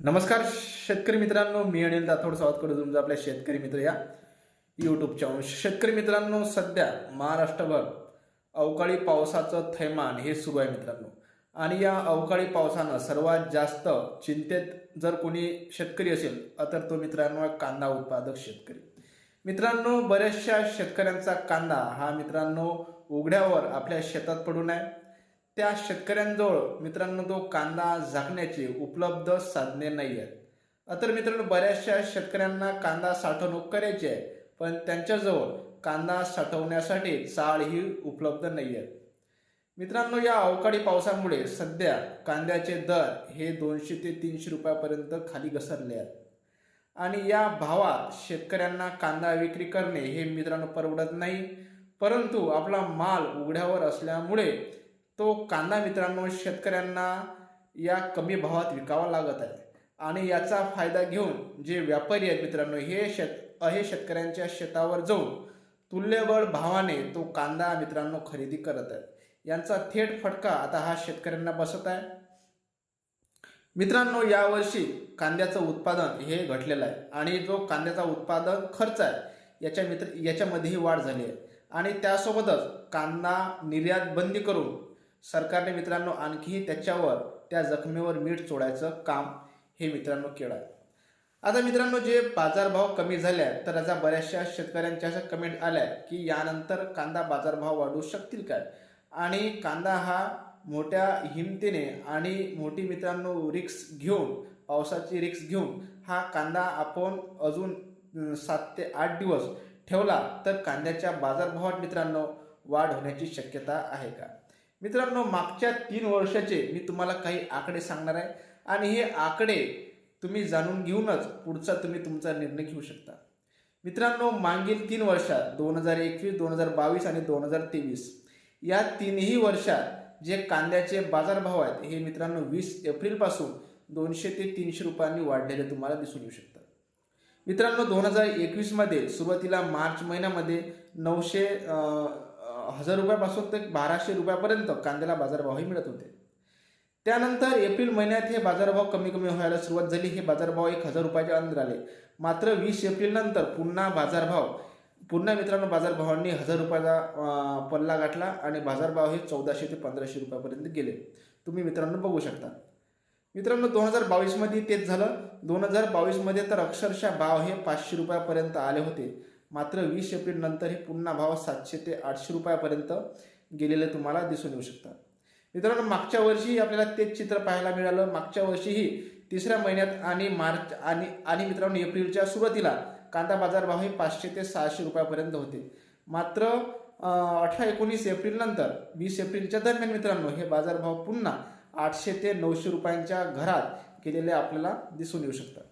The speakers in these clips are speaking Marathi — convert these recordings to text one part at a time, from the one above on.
नमस्कार शेतकरी मित्रांनो मी अनिल राठोड स्वागत करतो तुमचं आपल्या शेतकरी मित्र या यूट्यूब चॅनल शेतकरी मित्रांनो सध्या महाराष्ट्रभर अवकाळी पावसाचं थैमान हे सुरू आहे मित्रांनो. आणि या अवकाळी पावसानं सर्वात जास्त चिंतेत जर कोणी शेतकरी असेल तर तो मित्रांनो आहे कांदा उत्पादक शेतकरी. मित्रांनो बऱ्याचशा शेतकऱ्यांचा कांदा हा मित्रांनो उघड्यावर आपल्या शेतात पडून आहे. त्या शेतकऱ्यांजवळ मित्रांनो तो कांदा झाकण्याची उपलब्ध साधने नाही आहेत तर मित्रांनो बऱ्याचशा शेतकऱ्यांना कांदा साठवणूक करायची आहे पण त्यांच्याजवळ कांदा साठवण्यासाठी चाळ ही उपलब्ध नाही आहेत मित्रांनो या अवकाळी पावसामुळे सध्या कांद्याचे दर हे दोनशे ते तीनशे रुपयापर्यंत खाली घसरले आहेत. आणि या भावात शेतकऱ्यांना कांदा विक्री करणे हे मित्रांनो परवडत नाही परंतु आपला माल उघड्यावर असल्यामुळे तो कांदा मित्रांनो शेतकऱ्यांना या कमी भावात विकावा लागत आहे. आणि याचा फायदा घेऊन जे व्यापारी आहेत मित्रांनो हे शेत हे शेतकऱ्यांच्या शेतावर जाऊन तुल्यबळ भावाने तो कांदा मित्रांनो खरेदी करत आहेत. यांचा थेट फटका आता हा शेतकऱ्यांना बसत आहे. मित्रांनो यावर्षी कांद्याचं उत्पादन हे घटलेलं आहे आणि जो कांद्याचा उत्पादन खर्च आहे याच्या मित्र याच्यामध्येही वाढ झाली आहे. आणि त्यासोबतच कांदा निर्यात बंदी करून सरकारने मित्रांनो आणखीही त्याच्यावर त्या जखमेवर मीठ चोळायचं काम हे मित्रांनो केलं. आहे आता मित्रांनो जे बाजारभाव कमी झाले आहेत तर याचा बऱ्याचशा शेतकऱ्यांच्या अशा कमेंट आल्या आहेत की यानंतर कांदा बाजारभाव वाढू शकतील काय आणि कांदा हा मोठ्या हिमतीने आणि मोठी मित्रांनो रिक्स घेऊन पावसाची रिक्स घेऊन हा कांदा आपण अजून सात ते आठ दिवस ठेवला तर कांद्याच्या बाजारभावात मित्रांनो वाढ होण्याची शक्यता आहे का? मित्रांनो मागच्या तीन वर्षाचे मी तुम्हाला काही आकडे सांगणार आहे आणि हे आकडे तुम्ही जाणून घेऊनच पुढचा तुम्ही तुमचा निर्णय घेऊ शकता. मित्रांनो मागील तीन वर्षात दोन हजार एकवीस दोन हजार बावीस आणि दोन हजार तेवीस या तीनही वर्षात जे कांद्याचे बाजारभाव आहेत हे मित्रांनो वीस एप्रिलपासून दोनशे ते तीनशे रुपयांनी वाढलेले तुम्हाला दिसून येऊ शकतात. मित्रांनो दोन हजार एकवीसमध्ये सुरुवातीला मार्च महिन्यामध्ये नऊशे हजार रुपयापासून ते बाराशे रुपयापर्यंत कांद्याला बाजारभावही मिळत होते. त्यानंतर एप्रिल महिन्यात हे बाजारभाव कमी कमी व्हायला सुरुवात झाली. हे बाजारभाव एक हजार रुपयाच्या अंदर आले. मात्र वीस एप्रिल नंतर पुन्हा बाजारभाव पुन्हा मित्रांनो बाजारभावांनी हजार रुपयाचा पल्ला गाठला आणि बाजारभाव हे चौदाशे ते पंधराशे रुपयापर्यंत गेले. तुम्ही मित्रांनो बघू शकता. मित्रांनो दोन हजार बावीसमध्ये तेच झालं. दोन हजार बावीसमध्ये तर अक्षरशः भाव हे पाचशे रुपयापर्यंत आले होते. मात्र वीस एप्रिलनंतर हे पुन्हा भाव सातशे ते आठशे रुपयापर्यंत गेलेले तुम्हाला दिसून येऊ शकतात. मित्रांनो मागच्या वर्षीही आपल्याला तेच चित्र पाहायला मिळालं. मागच्या वर्षीही तिसऱ्या महिन्यात आणि मार्च आणि आणि मित्रांनो एप्रिलच्या सुरुवातीला कांदा बाजार भाव हे पाचशे ते सहाशे रुपयापर्यंत होते. मात्र अठरा एकोणीस एप्रिलनंतर वीस एप्रिलच्या दरम्यान मित्रांनो हे बाजारभाव पुन्हा आठशे ते नऊशे रुपयांच्या घरात गेलेले आपल्याला दिसून येऊ शकतात.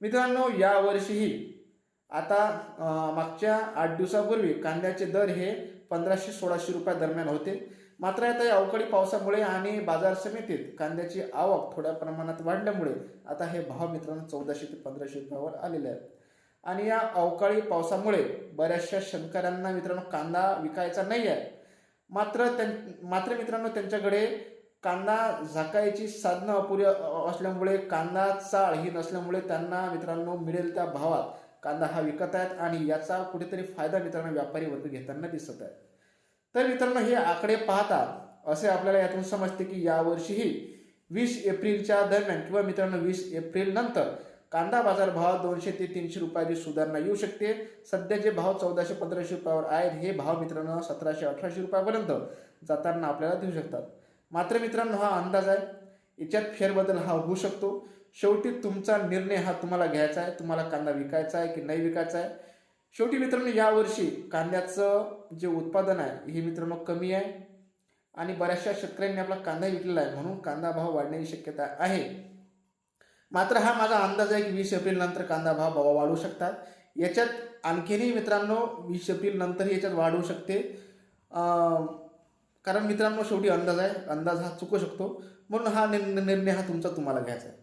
मित्रांनो यावर्षीही आता मागच्या आठ दिवसापूर्वी कांद्याचे दर हे पंधराशे सोळाशे रुपया दरम्यान होते. मात्र आता या अवकाळी पावसामुळे आणि बाजार समितीत कांद्याची आवक थोड्या प्रमाणात वाढल्यामुळे आता हे भाव मित्रांनो चौदाशे ते पंधराशे रुपयावर आलेले आहेत. आणि या अवकाळी पावसामुळे बऱ्याचशा शेतकऱ्यांना मित्रांनो कांदा विकायचा नाही आहे मात्र त्यां मात्र मित्रांनो त्यांच्याकडे कांदा झाकायची साधनं अपुरी असल्यामुळे कांदा चाळ ही नसल्यामुळे त्यांना मित्रांनो मिळेल त्या भावात. कांदा हा विकत आहेत आणि याचा कुठेतरी फायदा मित्रांनो व्यापारी वर्ग घेताना दिसत आहे. तर मित्रांनो हे आकडे पाहता असे आपल्याला यातून समजते की यावर्षीही वीस एप्रिलच्या दरम्यान किंवा मित्रांनो वीस एप्रिल नंतर कांदा बाजार भावात दोनशे ते तीनशे रुपयाची सुधारणा येऊ शकते. सध्या जे भाव चौदाशे पंधराशे रुपयावर आहेत हे भाव मित्रांनो सतराशे अठराशे रुपयापर्यंत जाताना आपल्याला देऊ शकतात. मात्र मित्रांनो हा अंदाज आहे. याच्यात फेरबदल हा होऊ शकतो. शेवटी तुमचा निर्णय हा तुम्हाला घ्यायचा आहे तुम्हाला कांदा विकायचा आहे की नाही विकायचा आहे? शेवटी मित्रांनो यावर्षी कांद्याचं जे उत्पादन आहे हे मित्रांनो कमी आहे आणि बऱ्याचशा शेतकऱ्यांनी आपला कांदा विकलेला आहे म्हणून कांदा भाव वाढण्याची शक्यता आहे. मात्र हा माझा अंदाज आहे की वीस एप्रिल नंतर कांदा भाव भाव वाढू शकतात. याच्यात आणखीनही मित्रांनो वीस एप्रिल नंतरही याच्यात वाढू शकते. कारण मित्रांनो शेवटी अंदाज आहे. अंदाज हा चुकू शकतो. म्हणून हा निर्णय हा तुमचा तुम्हाला घ्यायचा आहे.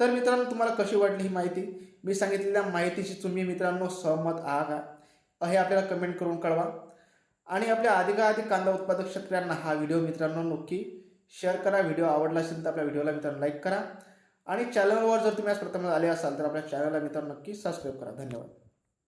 तर मित्रांनो तुम्हाला कशी वाटली ही माहिती? मी सांगितलेल्या माहितीशी तुम्ही मित्रांनो सहमत आहात. का हे आपल्याला कमेंट करून कळवा. आणि आपल्या अधिकाधिक कांदा उत्पादक शेतकऱ्यांना हा व्हिडिओ मित्रांनो नक्की शेअर करा. व्हिडिओ आवडला असेल तर आपल्या व्हिडिओला मित्रांनो लाईक करा. आणि चॅनलवर जर तुम्ही आज प्रथम आले असाल तर आपल्या चॅनलला मित्रांनो नक्की सबस्क्राईब करा. धन्यवाद.